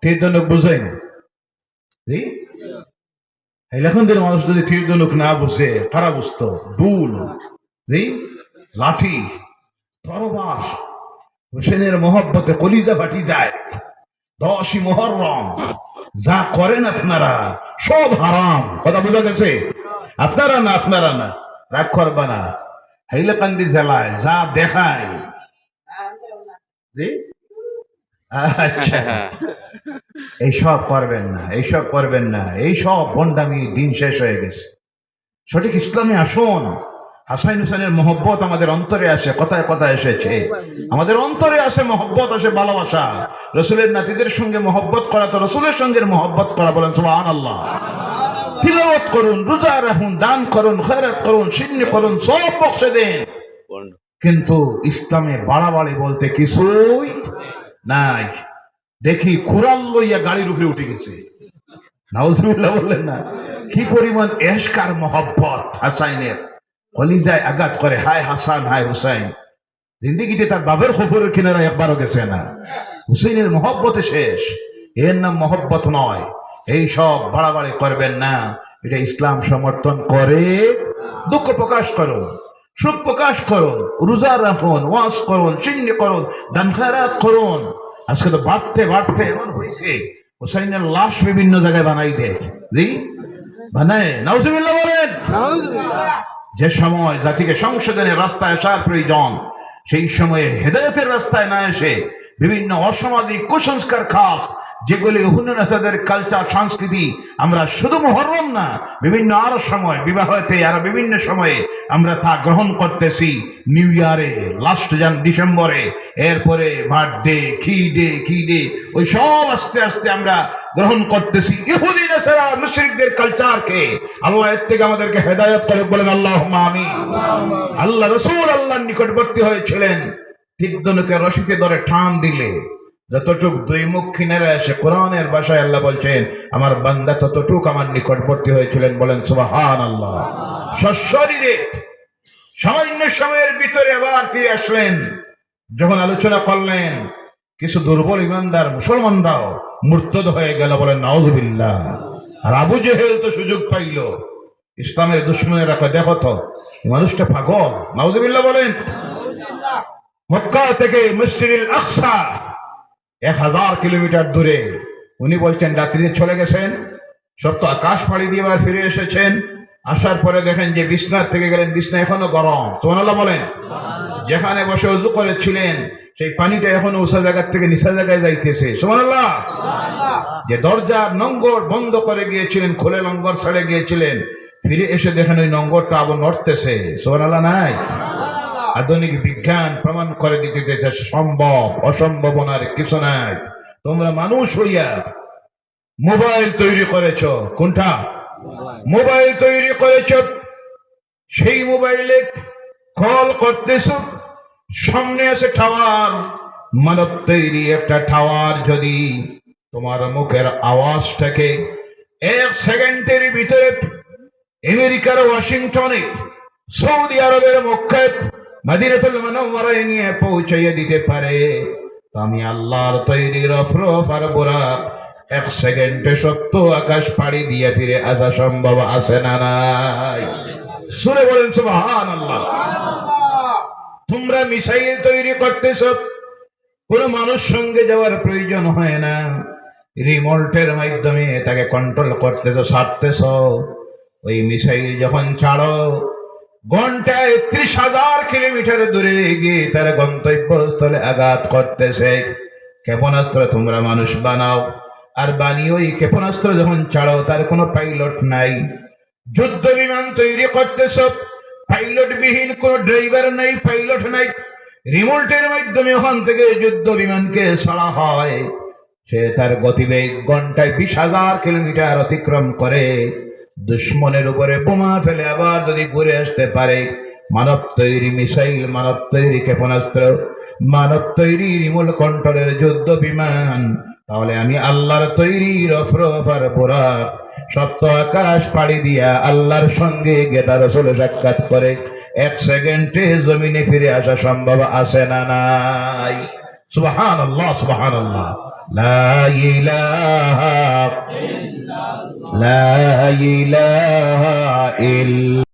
তীর ধনুক বুঝেন মানুষ যদি তীর ধনুক না বুঝে কারা বুঝতো ডুল লাঠি তরবাস হোসেনের মহব্বতে কলিজা ফাটি যায়। দশই মহরম, যা করেন আপনারা, সব হারাম। কথা বোঝা গেছে? আপনারা না আপনারা না। রাগ করবা না। হাইলাকান্দি জেলায় যা দেখায়? আচ্ছা। এইসব করবেন না এইসব করবেন না এইসব বন্ডামি দিন শেষ হয়ে গেছে। সঠিক ইসলামে আসুন। হাসাইন হুসেনের মহব্বত আমাদের অন্তরে আসে কথায় কথায় এসেছে। আমাদের অন্তরে আসে মহব্বত আসে ভালোবাসা। রসুলের নাতিদের সঙ্গে মহব্বত করা তো রসুলের সঙ্গে মহব্বত করা বলেন সুবহান আল্লাহ তিলাওয়াত করুন রোজা রাখুন দান করুন খয়রাত করুন সিন্নি করুন সব বক্সে দেন। কিন্তু ইসলামে বাড়াবাড়ি বলতে কিছুই নাই। দেখি কুরাল লইয়া গাড়ির উপরে উঠে গেছে। নাউজুবিল্লাহ বললেন, না, কি পরিমাণ মহব্বত হাসাইনের। কলিজায় আঘাত করে। হায় হাসান, হায় হুসাইন। জিন্দিগিতে তার বাবের খবরের কিনারা একবারও গেছে না। হুসেনের মহব্বতে শেষ। এর নাম মহব্বত নয়। এই সব বাড়াবাড়ি করবেন না। এটা ইসলাম সমর্থন করে। দুঃখ প্রকাশ করুন। সুখ প্রকাশ করুন রোজা রাখুন ওয়াজ করুন চিহ্ন করুন দান খায়রাত করুন। আজকে তো বাড়তে বাড়তে এমন হয়েছে হুসাইনের লাশ বিভিন্ন জায়গায় বানাই দেয় জি? বানায়? নাউজুবিল্লাহ বলেন। যে সময় জাতিকে সংশোধনের রাস্তায় আসার প্রয়োজন সেই সময়ে হেদায়তের রাস্তায় না এসে বিভিন্ন অসামাজিক কুসংস্কার খাস যেগুলি হুননেতাদের কালচার সংস্কৃতি, আমরা শুধু মহরম না, বিভিন্ন আরও সময়, বিবাহতে আরও বিভিন্ন সময়ে আমরা তা গ্রহণ করতেছি। নিউ ইয়ারে লাস্ট জান ডিসেম্বরে এরপরে বার্থডে কি ডে কি ডে ওই সব আস্তে আস্তে আমরা গ্রহণ করতেছি। ইহুদি নেসারা মুশরিকদের কালচারকে আল্লাহ এর থেকে আমাদেরকে হেদায়ত করে বলেন আল্লাহ আমি আল্লাহ রসুল আল্লাহর নিকটবর্তী হয়েছিলেন। তীর্ধনুকে রশিতে ধরে টান দিলে যতটুক দুই মুখ কিনারে এসে কোরআনের ভাষায় আল্লাহ বলছেন, আমার বান্দা ততটুক আমার নিকটবর্তী হয়েছিলেন বলেন সুবাহান আল্লাহ সশরীরে, সামান্য সময়ের ভিতরে আবার ফিরে আসলেন। যখন আলোচনা করলেন, কিছু দুর্বল ইমানদার মুসলমানরাও মূর্তদ হয়ে গেল বলেন নওয়াজবিল্লাহ আর আবু জেহেল তো সুযোগ পাইল। ইসলামের দুশ্মনেরা কয়, দেখো তো মানুষটা পাগল। নওয়াজবিল্লাহ বলেন, মক্কা থেকে মসজিদুল আকসা এক হাজার কিলোমিটার দূরে। উনি বলছেন, রাত্রিতে চলে গেছেন। সত্য, আকাশ পাড়ি দিয়ে আবার ফিরে এসেছেন। আসার পরে দেখেন যে বিছনার থেকে গেলেন, বিছনা এখনও গরম। সোমানাল্লাহ বলেন। যেখানে বসে উজু করেছিলেন, সেই পানিটা এখনও উষা জায়গার থেকে নিশা জায়গায় যাইতেছে। সোমানাল্লাহ যে দরজা নঙ্গর বন্ধ করে গিয়েছিলেন, খুলে লঙ্গর ছেড়ে গিয়েছিলেন। ফিরে এসে দেখেন ওই নঙ্গরটা আবার নড়তেছে। সোমানাল্লাহ নাই? আধুনিক বিজ্ঞান প্রমাণ করে দিতে চাইছে সম্ভব অসম্ভাবনার কিছু নাই। তোমরা মানুষ হইয়া মোবাইল তৈরি করেছ, কোনটা? মোবাইল তৈরি করেছ, সেই মোবাইলে কল করতেছ, সামনে আছে টাওয়ার। মানব তৈরি একটা টাওয়ার যদি তোমার মুখের আওয়াজটাকে এক সেকেন্ডের ভিতরে আমেরিকার ওয়াশিংটনে, সৌদি আরবের মক্কায় মদিনাতুল মুনাওয়ারায় নিয়ে পৌঁছাইয়া দিতে পারে। আমি আল্লাহর তৈরি রফরফ আর এক সেকেন্ডে সত্য আকাশ পাড়ি দিয়ে ফিরে আসা সম্ভব আছে না নাই? শুনে বলেন সুবহান আল্লাহ তোমরা মিসাইল তৈরি করতেছ, কোনো মানুষ সঙ্গে যাওয়ার প্রয়োজন হয় না। রিমোটের মাধ্যমে তাকে কন্ট্রোল করতেছ সারতেছ ওই মিসাইল যখন ছাড়ো ঘন্টায় ত্রিশ হাজার কিলোমিটার দূরে গিয়ে তার গন্তব্যস্থলে আঘাত করতেছে। ক্ষেপণাস্ত্র তোমরা মানুষ বানাও। আর বানিয়ে ওই ক্ষেপণাস্ত্র যখন ছাড়ো তার কোনো পাইলট নাই। যুদ্ধ বিমান তৈরি করতেছ। পাইলট বিহীন কোনো ড্রাইভার নাই পাইলট নাই। রিমোটের মাধ্যমে ওখান থেকে যুদ্ধ বিমানকে ছাড়া হয়। সে তার গতিবেগ ঘন্টায় বিশ হাজার কিলোমিটার অতিক্রম করে। দুশ্মনের উপরে বোমা ফেলে আবার যদি ঘুরে আসতে পারে, মানব তৈরি মিসাইল, মানব তৈরি ক্ষেপণাস্ত্র, মানব তৈরি রিমোট কন্ট্রোলের যুদ্ধ বিমান, তাহলে আমি আল্লাহর তৈরি রফরফ আর বোরাক সপ্ত আকাশ পাড়ি দিয়া আল্লাহর সঙ্গে গেদা রসুল সাক্ষাৎ করে, এক সেকেন্ডে জমিনে ফিরে আসা সম্ভব আছে না নাই? সুবাহান আল্লাহ সুবাহান আল্লাহ লা ইলাহা লা ইলাহা ইল্লা